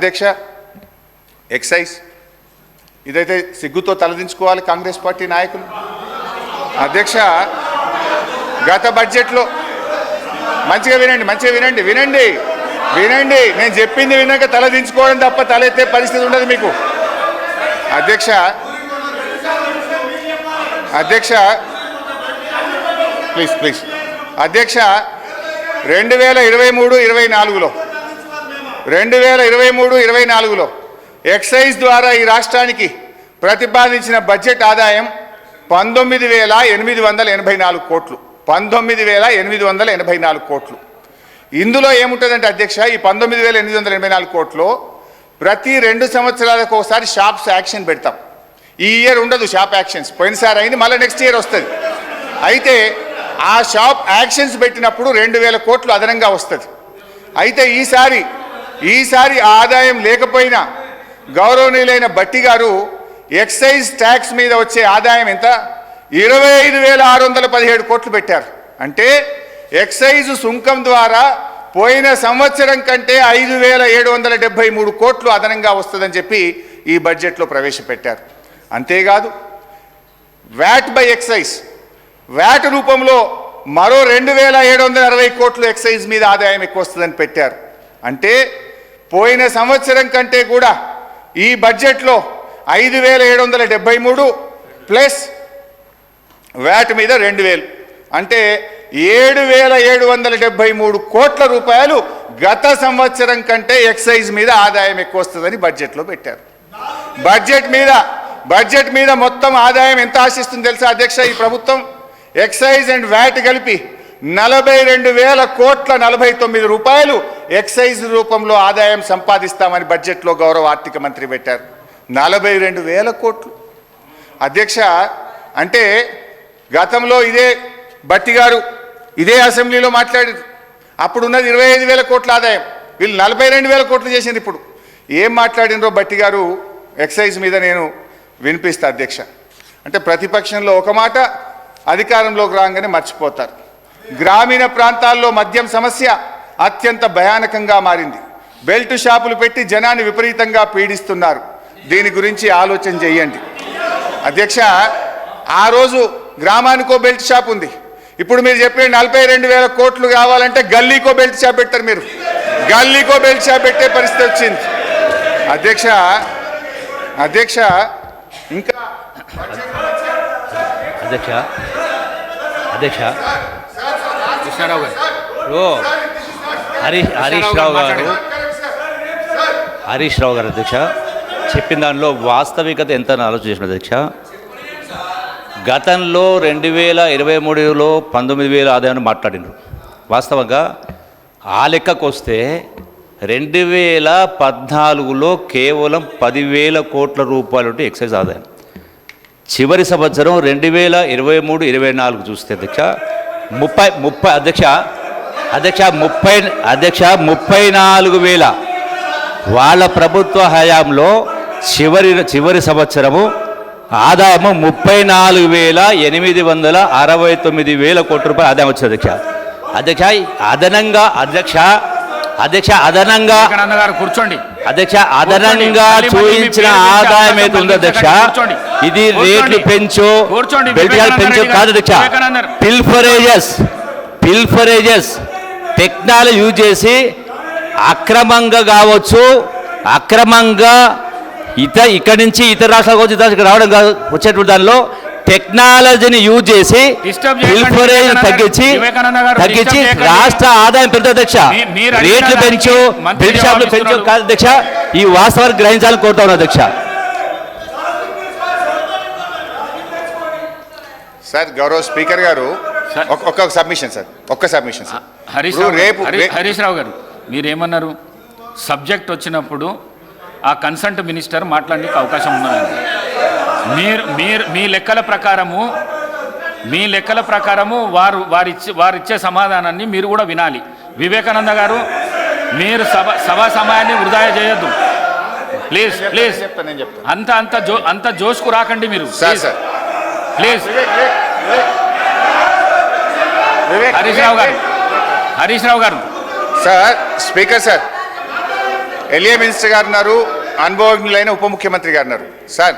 అధ్యక్ష ఎక్సైజ్. ఇదైతే సిగ్గుతో తలదించుకోవాలి కాంగ్రెస్ పార్టీ నాయకులు. అధ్యక్ష గత బడ్జెట్లో మంచిగా వినండి మంచిగా వినండి వినండి వినండి. నేను చెప్పింది వినక తలదించుకోవడం తప్ప తలెత్తే పరిస్థితి ఉండదు మీకు. అధ్యక్ష అధ్యక్ష ప్లీజ్ ప్లీజ్. అధ్యక్ష రెండు వేల ఇరవై మూడు ఇరవై నాలుగులో రెండు వేల ఇరవై మూడు ఇరవై నాలుగులో ఎక్సైజ్ ద్వారా ఈ రాష్ట్రానికి ప్రతిపాదించిన బడ్జెట్ ఆదాయం పంతొమ్మిది వేల ఎనిమిది వందల ఎనభై నాలుగు కోట్లు. పంతొమ్మిది వేల ఎనిమిది వందల ఎనభై నాలుగు కోట్లు. ఇందులో ఏముంటుందంటే అధ్యక్ష ఈ పంతొమ్మిది వేల ఎనిమిది వందల ఎనభై నాలుగు కోట్లు ప్రతి రెండు సంవత్సరాలకు ఒకసారి షాప్స్ యాక్షన్ పెడతాం. ఈ ఇయర్ ఉండదు షాప్ యాక్షన్స్. పోయినసారి అయింది మళ్ళీ నెక్స్ట్ ఇయర్ వస్తుంది. అయితే ఆ షాప్ యాక్షన్స్ పెట్టినప్పుడు రెండు వేల కోట్లు అదనంగా వస్తుంది. అయితే ఈసారి ఈసారి ఆదాయం లేకపోయినా గౌరవనీయులైన బట్టి గారు ఎక్సైజ్ ట్యాక్స్ మీద వచ్చే ఆదాయం ఎంత? ఇరవై ఐదు వేల ఆరు వందల పదిహేడు కోట్లు పెట్టారు. అంటే ఎక్సైజ్ సుంకం ద్వారా పోయిన సంవత్సరం కంటే ఐదు వేల ఏడు వందల డెబ్బై మూడు కోట్లు అదనంగా వస్తుందని చెప్పి ఈ బడ్జెట్లో ప్రవేశపెట్టారు. అంతేకాదు వ్యాట్ బై ఎక్సైజ్? వ్యాట్ రూపంలో మరో రెండు వేల ఏడు వందల అరవై కోట్లు ఎక్సైజ్ మీద ఆదాయం ఎక్కువ వస్తుందని పెట్టారు. అంటే పోయిన సంవత్సరం కంటే కూడా ఈ బడ్జెట్లో ఐదు వేల ఏడు వందల డెబ్బై మూడు ప్లస్ వ్యాట్ మీద రెండు వేలు. అంటే ఏడు వేల ఏడు వందల డెబ్బై మూడు కోట్ల రూపాయలు గత సంవత్సరం కంటే ఎక్సైజ్ మీద ఆదాయం ఎక్కువ వస్తుందని బడ్జెట్లో పెట్టారు. బడ్జెట్ మీద బడ్జెట్ మీద మొత్తం ఆదాయం ఎంత ఆశిస్తుంది తెలుసా అధ్యక్ష ఈ ప్రభుత్వం? ఎక్సైజ్ అండ్ వ్యాట్ కలిపి నలభై రెండు వేల కోట్ల నలభై తొమ్మిది రూపాయలు ఎక్సైజ్ రూపంలో ఆదాయం సంపాదిస్తామని బడ్జెట్లో గౌరవ ఆర్థిక మంత్రి పెట్టారు. నలభై రెండు వేల కోట్లు. అధ్యక్ష అంటే గతంలో ఇదే బట్టి గారు ఇదే అసెంబ్లీలో మాట్లాడారు. అప్పుడు ఉన్నది ఇరవై ఐదు వేల కోట్ల ఆదాయం. వీళ్ళు నలభై రెండు వేల కోట్లు చేసింది ఇప్పుడు. ఏం మాట్లాడినరో బట్టి గారు ఎక్సైజ్ మీద నేను వినిపిస్తా అధ్యక్ష. అంటే ప్రతిపక్షంలో ఒక మాట అధికారంలోకి రాగానే మర్చిపోతారు. గ్రామీణ ప్రాంతాల్లో మద్యం సమస్య అత్యంత భయానకంగా మారింది. బెల్ట్ షాపులు పెట్టి జనాన్ని విపరీతంగా పీడిస్తున్నారు. దీని గురించి ఆలోచన చేయండి. అధ్యక్ష ఆ రోజు గ్రామానికో బెల్ట్ షాప్ ఉంది. ఇప్పుడు మీరు చెప్పే నలభై రెండు వేల కోట్లు కావాలంటే గల్లీకో బెల్ట్ షాప్ పెట్టారు మీరు. గల్లీకో బెల్ట్ షాప్ పెట్టే పరిస్థితి వచ్చింది. అధ్యక్ష అధ్యక్ష ఇంకా అధ్యక్ష అధ్యక్ష. కృష్ణారావు గారు. ఓ. హరీష్ హరీష్ రావు గారు. హరీష్ రావు గారు అధ్యక్ష. చెప్పిన దానిలో వాస్తవికత ఎంత చేసిన అధ్యక్ష. గతంలో రెండు వేల ఇరవై మూడులో పంతొమ్మిది వేల ఆదాయాన్ని మాట్లాడినారు. వాస్తవంగా ఆ లెక్కకు వస్తే రెండు వేల పద్నాలుగులో కేవలం పదివేల కోట్ల రూపాయలు ఎక్సైజ్ ఆదాయం. చివరి సంవత్సరం రెండు వేల ఇరవై మూడు ఇరవై నాలుగు చూస్తే అధ్యక్ష ముప్పై ముప్పై అధ్యక్ష అధ్యక్ష ముప్పై అధ్యక్ష ముప్పై నాలుగు వేల వాళ్ళ ప్రభుత్వ హయాంలో చివరి చివరి సంవత్సరము ఆదాయము ముప్పై నాలుగు వేల ఎనిమిది వందల అరవై తొమ్మిది వేల కోట్ల రూపాయలు ఆదాయం వచ్చింది అధ్యక్ష అధ్యక్ష అదనంగా అధ్యక్ష అధ్యక్ష అదనంగా కూర్చోండి అధ్యక్ష అదనంగా చూపించిన ఆదాయం ఏది ఉందో అధ్యక్ష. ఇది. రేట్లు పెంచు కూర్చోండి. పెంచు కాదు. అధ్యక్ష. పిల్ఫరేజెస్ పిల్ఫరేజెస్ టెక్నాలజీ యూజ్ చేసి అక్రమంగా కావచ్చు అక్రమంగా ఇత ఇక్కడి నుంచి ఇతర రాష్ట్రాలకు వచ్చి ఇతర రావడం కాదు వచ్చేటువంటి దానిలో టెక్నాలజీని యూజ్ చేసి పిల్ఫరేజ్ తగ్గించి తగ్గించి. రాష్ట్ర ఆదాయం పెంచు అధ్యక్ష. రేట్లు పెంచు బెల్ట్ షాపులు పెంచు. కాదు అధ్యక్ష. ఈ వాస్తవాన్ని గ్రహించాలని కోరుతా ఉన్నాను అధ్యక్ష. సార్ గౌరవ స్పీకర్ గారు సార్. ఒక- ఒక్క సబ్మిషన్ సార్ ఒక్క సబ్మిషన్ సార్ హరీష్ ఇప్పుడు రావు గారు, రేపు హరీష్ రావు గారు మీరేమన్నారు? సబ్జెక్ట్ వచ్చినప్పుడు ఆ కన్సల్ట్ మినిస్టర్ మాట్లాడడానికి అవకాశం ఉన్నదండి. మీరు మీరు మీ లెక్కల ప్రకారము మీ లెక్కల ప్రకారము వారు వారిచ్చే వారిచ్చే సమాధానాన్ని మీరు కూడా వినాలి. వివేకానంద గారు మీరు సభ సభా సమయాన్ని వృధా చేయొద్దు. Please please. అంత అంత జో అంత జోష్కు రాకండి మీరు. Sir please. హరీష్ రావు గారు. హరీష్ రావు గారు. Sir speaker sir LA minister గారు ఉన్నారు అనుభవజ్ఞులైన ఉప ముఖ్యమంత్రి గారు ఉన్నారు. సార్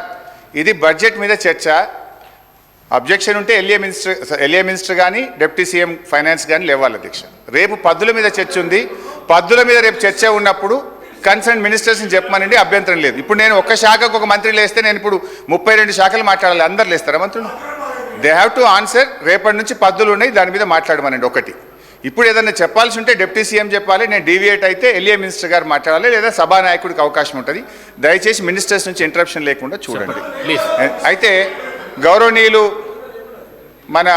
ఇది బడ్జెట్ మీద చర్చ. అబ్జెక్షన్ ఉంటే ఎల్ఏ మినిస్టర్ ఎల్ఏ మినిస్టర్ కానీ డిప్యూటీ సీఎం ఫైనాన్స్ కానీ లేవాలి అధ్యక్ష. రేపు పద్దుల మీద చర్చ ఉంది. పద్దుల మీద రేపు చర్చ ఉన్నప్పుడు కన్సర్న్ మినిస్టర్స్ని చెప్పమనండి అభ్యంతరం లేదు. ఇప్పుడు నేను ఒక శాఖకు ఒక మంత్రి లేస్తే నేను ఇప్పుడు ముప్పై రెండు శాఖలు మాట్లాడాలి అందరు లేస్తారా మంత్రులు? దే హ్యావ్ టు ఆన్సర్ రేపటి నుంచి పద్దులు ఉన్నాయి. దాని మీద మాట్లాడమనండి. ఒకటి. ఇప్పుడు ఏదైనా చెప్పాల్సి ఉంటే డిప్యూటీ సీఎం చెప్పాలి. నేను డీవియేట్ అయితే ఎల్ఏ మినిస్టర్ గారు మాట్లాడాలి. లేదా సభానాయకుడికి అవకాశం ఉంటుంది. దయచేసి మినిస్టర్స్ నుంచి ఇంటరప్షన్ లేకుండా చూడండి. ప్లీజ్ అయితే గౌరవనీయులు మన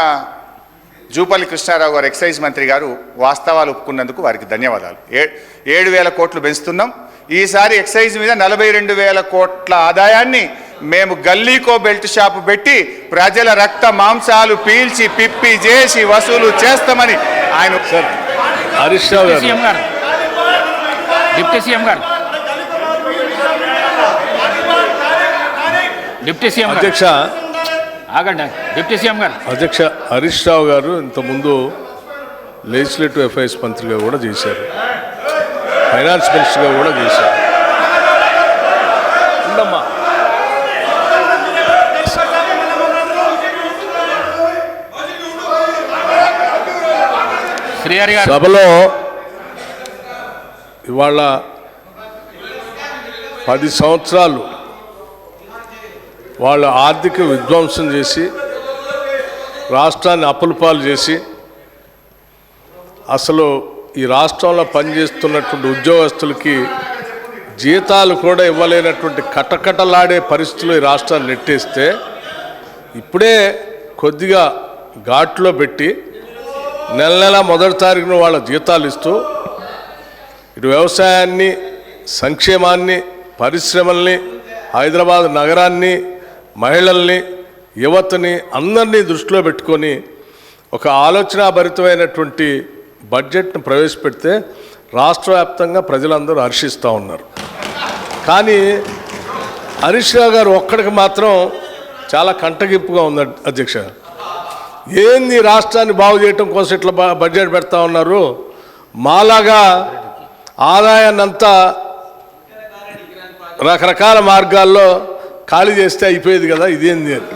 జూపల్లి కృష్ణారావు గారు ఎక్సైజ్ మంత్రి గారు వాస్తవాలు ఒప్పుకున్నందుకు వారికి ధన్యవాదాలు. ఏ ఏడు వేల కోట్లు పెంచుతున్నాం. ఈసారి ఎక్సైజ్ మీద నలభై రెండు వేల కోట్ల ఆదాయాన్ని మేము గల్లీకో బెల్ట్ షాపు పెట్టి ప్రజల రక్త మాంసాలు పీల్చి పిప్పి చేసి వసూలు చేస్తామని ఆయన హరీష్ రావు గారు. సీఎం గారు. డిప్యూటీ సీఎం గారు. డిప్యూటీ సీఎం గారు. అధ్యక్ష. ఆగండి డిప్యూటీ సీఎం గారు. అధ్యక్ష హరీష్ రావు గారు ఇంతకుముందు లెజిస్లేటివ్ అఫైర్స్ మంత్రిగా కూడా చేశారు. ఫైనాన్స్ మినిస్టర్గా కూడా చేశారు. సభలో ఇవాళ పది సంవత్సరాలు వాళ్ళ ఆర్థిక విధ్వంసం చేసి రాష్ట్రాన్ని అప్పులపాలు చేసి అసలు ఈ రాష్ట్రంలో పనిచేస్తున్నటువంటి ఉద్యోగస్తులకి జీతాలు కూడా ఇవ్వలేనటువంటి కటకటలాడే పరిస్థితులు ఈ రాష్ట్రాన్ని నెట్టేస్తే ఇప్పుడే కొద్దిగా ఘాట్లో పెట్టి నెల నెల మొదటి తారీఖున వాళ్ళ జీతాలు ఇస్తూ ఇటు వ్యవసాయాన్ని సంక్షేమాన్ని పరిశ్రమల్ని హైదరాబాద్ నగరాన్ని మహిళల్ని యువతని అందరినీ దృష్టిలో పెట్టుకొని ఒక ఆలోచనాభరితమైనటువంటి బడ్జెట్ను ప్రవేశపెడితే రాష్ట్ర వ్యాప్తంగా ప్రజలందరూ హర్షిస్తూ ఉన్నారు. కానీ హరీష్ రావు గారు ఒక్కడికి మాత్రం చాలా కంటగింపుగా ఉంది అధ్యక్ష. ఏంది రాష్ట్రాన్ని బాగు చేయటం కోసం ఇట్లా బడ్జెట్ పెడతా ఉన్నారు? మాలాగా ఆదాయాన్ని అంతా రకరకాల మార్గాల్లో ఖాళీ చేస్తే అయిపోయేది కదా ఇదేంది అని.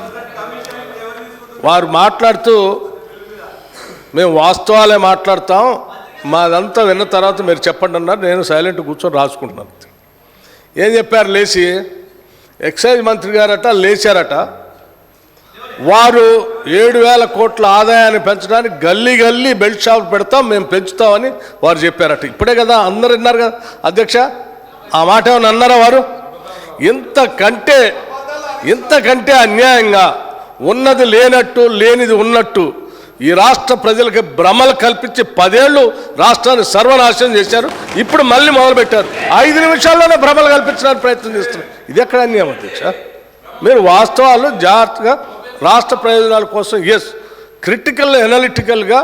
వారు మాట్లాడుతూ మేము వాస్తవాలే మాట్లాడతాం. మాదంతా విన్న తర్వాత మీరు చెప్పండి అన్నారు. నేను సైలెంట్ కూర్చొని రాసుకుంటున్నాను. ఏం చెప్పారు లేచి? ఎక్సైజ్ మంత్రి గారట లేచారట. వారు ఏడు వేల కోట్ల ఆదాయాన్ని పెంచడానికి గల్లీ గల్లీ బెల్ట్ షాప్ పెడతాం మేము పెంచుతామని వారు చెప్పారట. ఇప్పుడే కదా అందరు విన్నారు కదా. అధ్యక్ష ఆ మాట ఏమైనా అన్నారా వారు? ఇంతకంటే ఇంతకంటే అన్యాయంగా ఉన్నది లేనట్టు లేనిది ఉన్నట్టు ఈ రాష్ట్ర ప్రజలకి భ్రమలు కల్పించి పదేళ్ళు రాష్ట్రాన్ని సర్వనాశనం చేశారు. ఇప్పుడు మళ్ళీ మొదలుపెట్టారు. ఐదు నిమిషాల్లోనే భ్రమలు కల్పించడానికి ప్రయత్నం చేస్తున్నారు. ఇది ఎక్కడ అన్యాయం అధ్యక్ష? మీరు వాస్తవాలు జాగ్రత్తగా రాష్ట్ర ప్రయోజనాల కోసం ఎస్ క్రిటికల్ ఎనాలిటికల్గా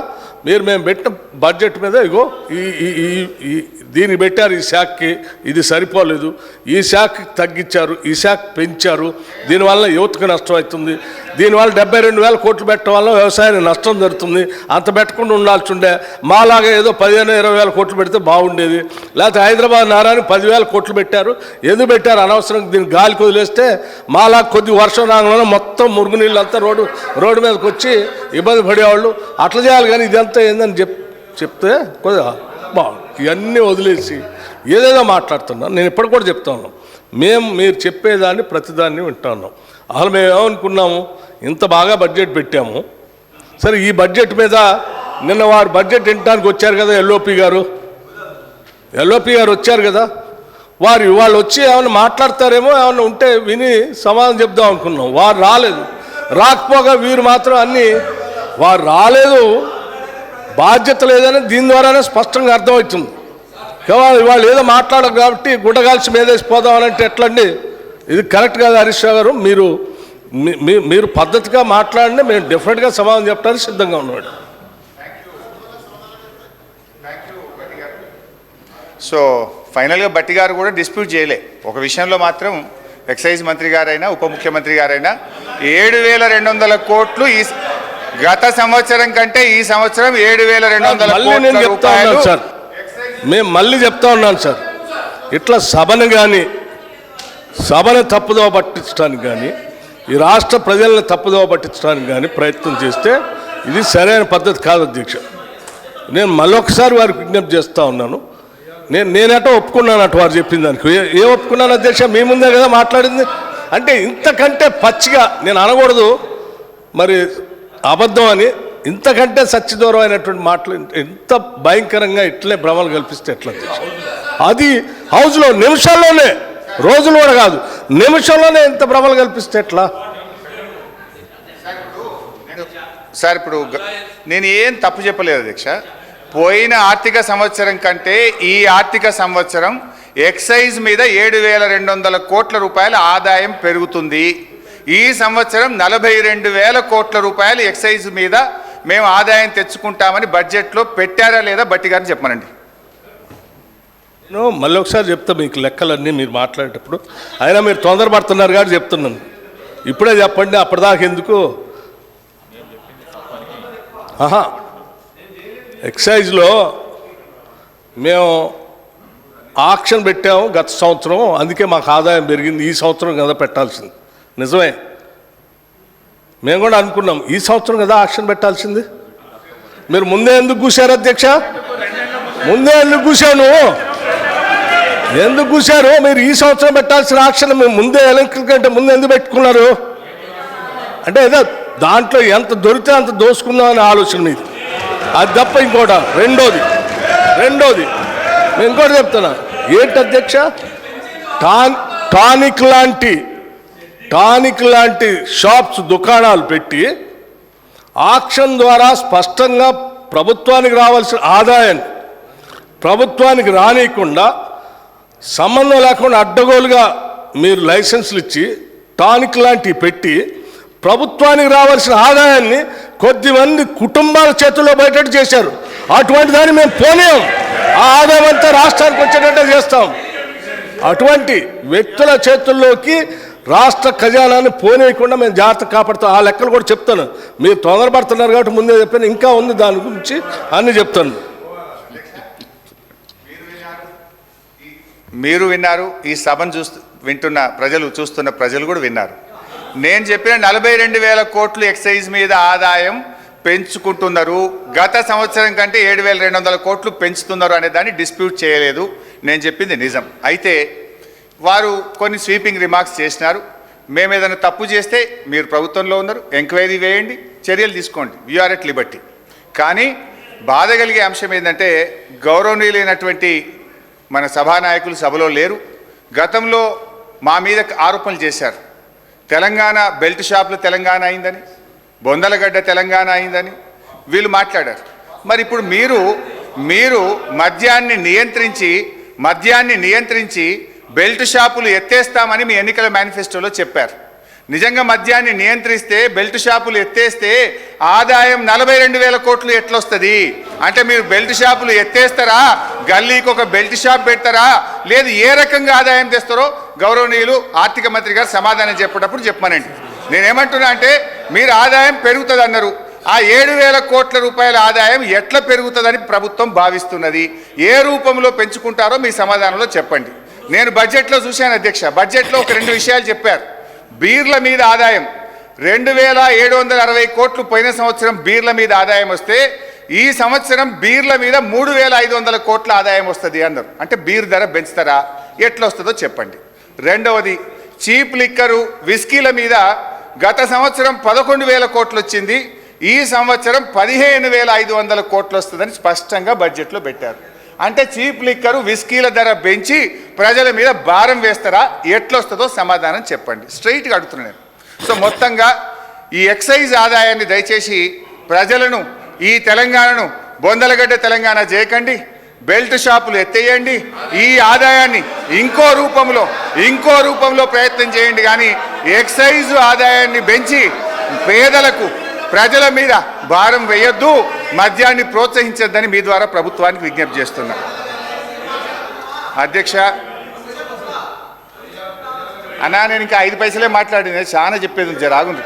మీరు మేము పెట్టిన బడ్జెట్ మీద ఇగో ఈ ఈ ఈ- ఈ దీన్ని పెట్టారు ఈ శాఖకి ఇది సరిపోలేదు. ఈ శాఖకి తగ్గించారు ఈ శాఖ పెంచారు. దీనివల్ల యువతకు నష్టం అవుతుంది. దీనివల్ల డెబ్బై రెండు వేల కోట్లు పెట్టడం వల్ల వ్యవసాయానికి నష్టం జరుగుతుంది. అంత పెట్టకుండా ఉండాల్సి ఉండే మాలాగా ఏదో పదిహేను ఇరవై వేల కోట్లు పెడితే బాగుండేది. లేకపోతే హైదరాబాద్ నారాయణ పదివేల కోట్లు పెట్టారు. ఎందుకు పెట్టారు? అనవసరం దీన్ని గాలికి వదిలేస్తే మాలా కొద్ది వర్షం రాగానే మొత్తం మురుగునీళ్ళు అంతా రోడ్డు రోడ్డు మీదకి వచ్చి ఇబ్బంది పడేవాళ్ళు. అట్లా చేయాలి కానీ ఇదంతా ఏందని చెప్ చెప్తే కొద్దిగా ఇవన్నీ వదిలేసి ఏదేదో మాట్లాడుతున్నాం. నేను ఇప్పటికి కూడా చెప్తా మేము మీరు చెప్పేదాన్ని ప్రతిదాన్ని వింటా ఉన్నాం. అసలు మేము ఏమనుకున్నాము? ఇంత బాగా బడ్జెట్ పెట్టాము. సరే ఈ బడ్జెట్ మీద నిన్న వారు బడ్జెట్ వినడానికి వచ్చారు కదా ఎల్ఓపి గారు? ఎల్ఓపి గారు వచ్చారు కదా? వారు వాళ్ళు వచ్చి ఏమైనా మాట్లాడతారేమో ఏమైనా ఉంటే విని సమాధానం చెప్దాం అనుకున్నాం. వారు రాలేదు. రాకపోగా వీరు మాత్రం అన్నీ వారు రాలేదు. బాధ్యత లేదని దీని ద్వారానే స్పష్టంగా అర్థమవుతుంది. కేవలం ఇవాళ ఏదో మాట్లాడరు కాబట్టి గుడ్డగాల్చి మీదేసిపోదాం అంటే ఎట్లండి? ఇది కరెక్ట్ కాదు హరీష్ గారు. మీరు మీ- మీరు పద్ధతిగా మాట్లాడండి మేము డిఫరెంట్గా సమాధానం చెప్పడానికి సిద్ధంగా ఉన్నాడు. సో ఫైనల్గా బట్టి గారు కూడా డిస్ప్యూట్ చేయలే. ఒక విషయంలో మాత్రం ఎక్సైజ్ మంత్రి గారైనా ఉప ముఖ్యమంత్రి గారైనా ఏడు వేల రెండు వందల కోట్లు ఈ గత సంవత్సరం కంటే ఈ సంవత్సరం ఏడు వేల రెండు వందల మళ్ళీ నేను చెప్తా ఉన్నాను సార్. మేము మళ్ళీ చెప్తా ఉన్నాను సార్. ఇట్లా సభను కానీ సభను తప్పుదోవ పట్టించడానికి కానీ ఈ రాష్ట్ర ప్రజలను తప్పుదోవ పట్టించడానికి కానీ ప్రయత్నం చేస్తే ఇది సరైన పద్ధతి కాదు అధ్యక్ష. నేను మళ్ళొకసారి వారికి విజ్ఞప్తి చేస్తూ ఉన్నాను. నేను నేనట ఒప్పుకున్నాను అటు వారు చెప్పిన దానికి. ఏ- ఏ ఒప్పుకున్నాను అధ్యక్ష? మీ ముందే కదా మాట్లాడింది. అంటే ఇంతకంటే పచ్చిగా నేను అనకూడదు. మరి అబద్ధం అని ఇంతకంటే సత్యదూరమైనటువంటి మాటలు ఎంత భయంకరంగా ఇట్లే భ్రమలు కల్పిస్తే ఎట్లా అది హౌస్లో నిమిషాల్లోనే రోజులు కూడా కాదు నిమిషంలోనే ఎంత భ్రమలు కల్పిస్తే ఎట్లా? సార్ ఇప్పుడు నేను ఏం తప్పు చెప్పలేదు అధ్యక్ష. పోయిన ఆర్థిక సంవత్సరం కంటే ఈ ఆర్థిక సంవత్సరం ఎక్సైజ్ మీద ఏడు వేల రెండు వందల కోట్ల రూపాయల ఆదాయం పెరుగుతుంది. ఈ సంవత్సరం నలభై రెండు వేల కోట్ల రూపాయలు ఎక్సైజ్ మీద మేము ఆదాయం తెచ్చుకుంటామని బడ్జెట్లో పెట్టారా లేదా బట్టి గారిని చెప్పమనండి. నేను మళ్ళీ ఒకసారి చెప్తా మీకు లెక్కలన్నీ మీరు మాట్లాడేటప్పుడు. అయినా మీరు తొందరపడుతున్నారు కాబట్టి చెప్తున్నాను. ఇప్పుడే చెప్పండి అప్పటిదాకా ఎందుకు? ఆహా. ఎక్సైజ్లో మేము ఆక్షన్ పెట్టాము గత సంవత్సరం అందుకే మాకు ఆదాయం పెరిగింది. ఈ సంవత్సరం కదా పెట్టాల్సింది. నిజమే. మేము కూడా అనుకున్నాం ఈ సంవత్సరం కదా ఆక్షన్ పెట్టాల్సింది. మీరు ముందే ఎందుకు కూశారు అధ్యక్ష? ముందే ఎందుకు కూశావు నువ్వు? ఎందుకు కూశారు? మీరు ఈ సంవత్సరం పెట్టాల్సిన ఆక్షన్ మేము ముందే ఎలక్ట్రిక్ కంటే ముందు ఎందుకు పెట్టుకున్నారు? అంటే ఏదో దాంట్లో ఎంత దొరికితే అంత దోసుకుందాం అనే ఆలోచన మీది. అది తప్ప ఇంకోట రెండోది రెండోది నేను ఇంకోటి చెప్తున్నా. ఏంటి అధ్యక్ష? టాన్ టానిక్ లాంటి టానిక్ లాంటి షాప్స్ దుకాణాలు పెట్టి ఆక్షన్ ద్వారా స్పష్టంగా ప్రభుత్వానికి రావాల్సిన ఆదాయాన్ని ప్రభుత్వానికి రానియకుండా సంబంధం లేకుండా అడ్డగోలుగా మీరు లైసెన్సులు ఇచ్చి టానిక్ లాంటివి పెట్టి ప్రభుత్వానికి రావాల్సిన ఆదాయాన్ని కొద్దిమంది కుటుంబాల చేతుల్లో బయటట్టు చేశారు. అటువంటి దాన్ని మేము పోనీయం. ఆ ఆదాయం అంతా రాష్ట్రానికి వచ్చేటట్టే చేస్తాం. అటువంటి వ్యక్తుల చేతుల్లోకి రాష్ట్ర ఖజానాన్ని పోనీయకుండా మేము జాగ్రత్త కాపాడుతాం. ఆ లెక్కలు కూడా చెప్తాను. మీరు తొందరపడుతున్నారు కాబట్టి ముందే చెప్పాను. ఇంకా ఉంది దాని గురించి అన్ని చెప్తాను. మీరు విన్నారు ఈ సభను చూస్తూ వింటున్న ప్రజలు చూస్తున్న ప్రజలు కూడా విన్నారు. నేను చెప్పిన నలభై రెండు వేల కోట్లు ఎక్సైజ్ మీద ఆదాయం పెంచుకుంటున్నారు. గత సంవత్సరం కంటే ఏడు వేల రెండు వందల కోట్లు పెంచుతున్నారు అనే దాన్ని డిస్ప్యూట్ చేయలేదు. నేను చెప్పింది నిజం. అయితే వారు కొన్ని స్వీపింగ్ రిమార్క్స్ చేసినారు. మేము ఏదైనా తప్పు చేస్తే మీరు ప్రభుత్వంలో ఉన్నారు ఎంక్వైరీ వేయండి చర్యలు తీసుకోండి. యూఆర్ ఎట్ లిబర్టీ కానీ బాధ కలిగే అంశం ఏంటంటే గౌరవనీయులైనటువంటి మన సభానాయకులు సభలో లేరు. గతంలో మా మీద ఆరోపణలు చేశారు. తెలంగాణ బెల్ట్ షాపులు తెలంగాణ అయిందని బొందలగడ్డ తెలంగాణ అయిందని వీళ్ళు మాట్లాడారు. మరి ఇప్పుడు మీరు మీరు మద్యాన్ని నియంత్రించి మద్యాన్ని నియంత్రించి బెల్ట్ షాపులు ఎత్తేస్తామని మీ ఎన్నికల మేనిఫెస్టోలో చెప్పారు. నిజంగా మద్యాన్ని నియంత్రిస్తే బెల్ట్ షాపులు ఎత్తేస్తే ఆదాయం నలభై రెండు వేల కోట్లు ఎట్లొస్తుంది? అంటే మీరు బెల్ట్ షాపులు ఎత్తేస్తారా? గల్లీకి ఒక బెల్ట్ షాప్ పెడతారా? లేదు ఏ రకంగా ఆదాయం తెస్తారో గౌరవనీయులు ఆర్థిక మంత్రి గారు సమాధానం చెప్పేటప్పుడు చెప్పమనండి. నేనేమంటున్నా అంటే మీరు ఆదాయం పెరుగుతుంది అన్నారు ఆ ఏడు వేల కోట్ల రూపాయల ఆదాయం ఎట్లా పెరుగుతుందని ప్రభుత్వం భావిస్తున్నది. ఏ రూపంలో పెంచుకుంటారో మీ సమాధానంలో చెప్పండి. నేను బడ్జెట్లో చూశాను అధ్యక్ష. బడ్జెట్లో ఒక రెండు విషయాలు చెప్పారు. బీర్ల మీద ఆదాయం. రెండు వేల ఏడు వందల అరవై కోట్లు పోయిన సంవత్సరం బీర్ల మీద ఆదాయం వస్తే ఈ సంవత్సరం బీర్ల మీద మూడు వేల ఐదు వందల కోట్ల ఆదాయం వస్తుంది అన్నారు అంటే బీర్ ధర పెంచుతారా? ఎట్లా వస్తుందో చెప్పండి. రెండవది చీప్ లిక్కరు విస్కీల మీద గత సంవత్సరం పదకొండు వేల కోట్లు వచ్చింది. ఈ సంవత్సరం పదిహేను వేల ఐదు వందల కోట్లు వస్తుందని స్పష్టంగా బడ్జెట్లో పెట్టారు. అంటే చీప్ లిక్కరు విస్కీల ధర పెంచి ప్రజల మీద భారం వేస్తారా? ఎట్లొస్తుందో సమాధానం చెప్పండి. స్ట్రైట్గా అడుగుతున్నాను నేను. సో మొత్తంగా ఈ ఎక్సైజ్ ఆదాయాన్ని దయచేసి ప్రజలను ఈ తెలంగాణను బొందలగడ్డ తెలంగాణ చేయకండి బెల్ట్ షాపులు ఎత్తేయండి. ఈ ఆదాయాన్ని ఇంకో రూపంలో ఇంకో రూపంలో ప్రయత్నం చేయండి. కానీ ఎక్సైజ్ ఆదాయాన్ని పెంచి పేదలకు ప్రజల మీద భారం వేయొద్దు మద్యాన్ని ప్రోత్సహించొద్దని మీ ద్వారా ప్రభుత్వానికి విజ్ఞప్తి చేస్తున్నా. అధ్యక్ష అన్నా నేను ఇంకా ఐదు పైసలే మాట్లాడింది చాలా చెప్పేది ఉంది,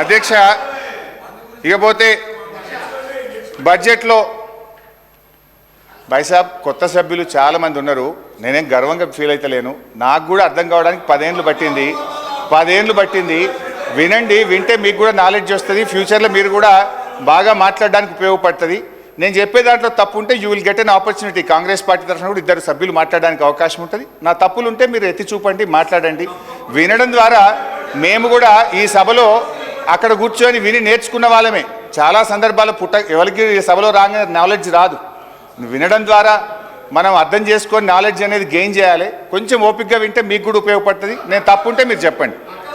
అధ్యక్ష ఇకపోతే బడ్జెట్లో బైసాబ్ కొత్త సభ్యులు చాలామంది ఉన్నారు. నేనేం గర్వంగా ఫీల్ అవుతలేను నాకు కూడా అర్థం కావడానికి పదేళ్ళు పట్టింది. పదేళ్ళు పట్టింది వినండి వింటే మీకు కూడా నాలెడ్జ్ వస్తుంది. ఫ్యూచర్లో మీరు కూడా బాగా మాట్లాడడానికి ఉపయోగపడుతుంది. నేను చెప్పే దాంట్లో తప్పు ఉంటే you will get an opportunity Congress party తరఫున కూడా ఇద్దరు సభ్యులు మాట్లాడడానికి అవకాశం ఉంటుంది. నా తప్పులు ఉంటే మీరు ఎత్తి చూపండి మాట్లాడండి. వినడం ద్వారా మేము కూడా ఈ సభలో అక్కడ కూర్చొని విని నేర్చుకున్న వాళ్ళమే. చాలా సందర్భాలు పుట్ట ఎవరికి ఈ సభలో రాగానే నాలెడ్జ్ రాదు. వినడం ద్వారా మనం అర్థం చేసుకొని నాలెడ్జ్ అనేది గెయిన్ చేయాలి. కొంచెం ఓపికగా వింటే మీకు కూడా ఉపయోగపడుతుంది. నేను తప్పు ఉంటే మీరు చెప్పండి.